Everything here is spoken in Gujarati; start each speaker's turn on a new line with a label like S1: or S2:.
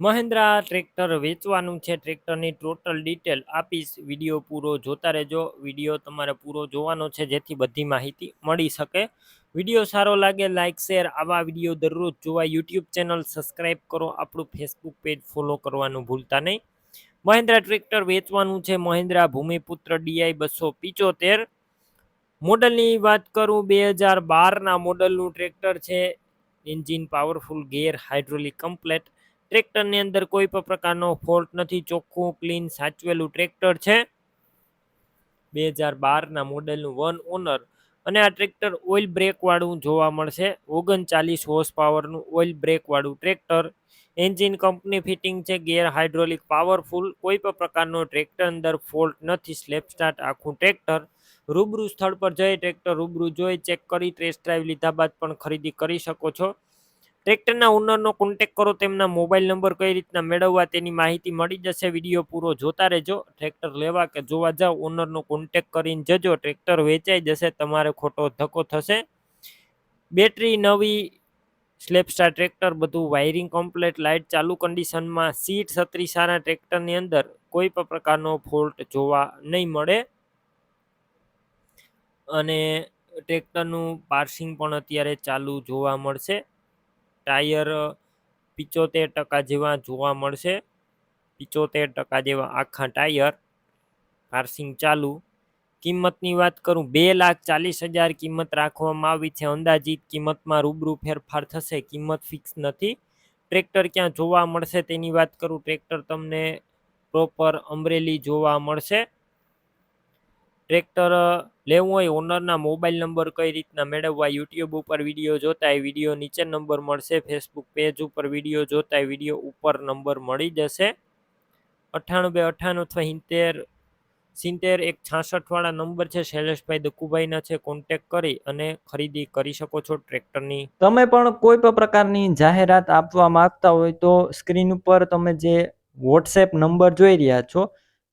S1: મહિન્દ્રા ટ્રેક્ટર વેચવાનું છે. ટ્રેક્ટરની ટોટલ ડિટેલ આપીશ. વીડિયો પૂરો જોતા રહેજો. વીડિયો તમારે પૂરો જોવાનો છે જેથી બધી માહિતી મળી શકે. વીડિયો સારો લાગે લાઇક શેર, આવા વીડિયો દરરોજ જોવા યુટ્યુબ ચેનલ સબસ્ક્રાઈબ કરો. આપણું ફેસબુક પેજ ફોલો કરવાનું ભૂલતા નહીં. મહિન્દ્રા ટ્રેક્ટર વેચવાનું છે. મહિન્દ્રા ભૂમિપુત્ર ડીઆઈ બસો પિચોતેર. મોડલની વાત કરું, બે હજાર બારના મોડલનું ટ્રેક્ટર છે. Engine powerful gear hydraulic complete ટ્રેક્ટરની અંદર કોઈ પણ પ્રકારનો ફોલ્ટ નથી, ચોખ્ખું ક્લીન સાચવેલું ટ્રેક્ટર છે. બે હજાર બારના મોડેલનું વન ઓનર અને આ ટ્રેક્ટર ઓઇલ બ્રેકવાળું જોવા મળશે. ઓગણચાલીસ હોર્સ પાવરનું ઓઇલ બ્રેકવાળું ટ્રેક્ટર. એન્જિન કંપની ફિટિંગ છે, ગેર હાઇડ્રોલિક પાવરફુલ કોઈ પણ પ્રકારનો ટ્રેક્ટર અંદર ફોલ્ટ નથી સ્લેપ સ્ટાર્ટ આખું ટ્રેક્ટર. રૂબરૂ સ્થળ પર જઈ ટ્રેક્ટર રૂબરૂ જોઈ ચેક કરી ટેસ્ટ ડ્રાઈવ લીધા બાદ પણ ખરીદી કરી શકો છો. ટ્રેક્ટરના ઓનરનો કોન્ટેક કરો, તેમના મોબાઈલ નંબર કઈ રીતના મેળવવા તેની માહિતી મળી જશે વીડિયો પૂરો જોતા રહેજો. ટ્રેક્ટર લેવા કે જોવા જાઓ ઓનરનો કોન્ટેક કરીને જજો, ટ્રેક્ટર વેચાઈ જશે, તમારે ખોટો ધક્કો થશે. બેટરી નવી સ્લેપસ્ટાર ટ્રેક્ટર, બધું વાયરિંગ કમ્પ્લેટ લાઇટ ચાલુ કન્ડિશનમાં સીટ છત્રી ટ્રેક્ટરની અંદર કોઈ પણ પ્રકારનો ફોલ્ટ જોવા નહીં મળે. અને ટ્રેક્ટરનું પાર્સિંગ પણ અત્યારે ચાલુ જોવા મળશે. ટાયર પિચોતેર ટકા જેવા જોવા મળશે. પિચોતેર ટકા જેવા આખા ટાયર પાર્સિંગ ચાલુ. કિંમતની વાત કરું, બે લાખ ચાલીસ હજાર કિંમત રાખવામાં આવી છે. અંદાજિત કિંમતમાં રૂબરૂ ફેરફાર થશે. કિંમત ફિક્સ નથી. ટ્રેક્ટર ક્યાં જોવા મળશે તેની વાત કરું. ટ્રેક્ટર તમને પ્રોપર અમરેલી જોવા મળશે. ટ્રેક્ટર લેવું હોય, ઓનરના મોબાઈલ નંબર કઈ રીતના મેળવવા, યુટ્યુબ ઉપર વીડિયો જોતા એ વીડિયો નીચે નંબર મળશે, ફેસબુક પેજ ઉપર વીડિયો જોતા એ વીડિયો ઉપર નંબર મળી જશે. અઠ્ઠાણું બે અઠ્ઠાણું અથવા સિત્તેર સિત્તેર એક છાસઠવાળા નંબર છે, શૈલેષભાઈ દકુભાઈના છે કોન્ટેક કરી અને ખરીદી કરી શકો છો ટ્રેક્ટરની.
S2: તમે પણ કોઈ પણ પ્રકારની જાહેરાત આપવા માંગતા હોય તો સ્ક્રીન ઉપર તમે જે વોટ્સએપ નંબર જોઈ રહ્યા છો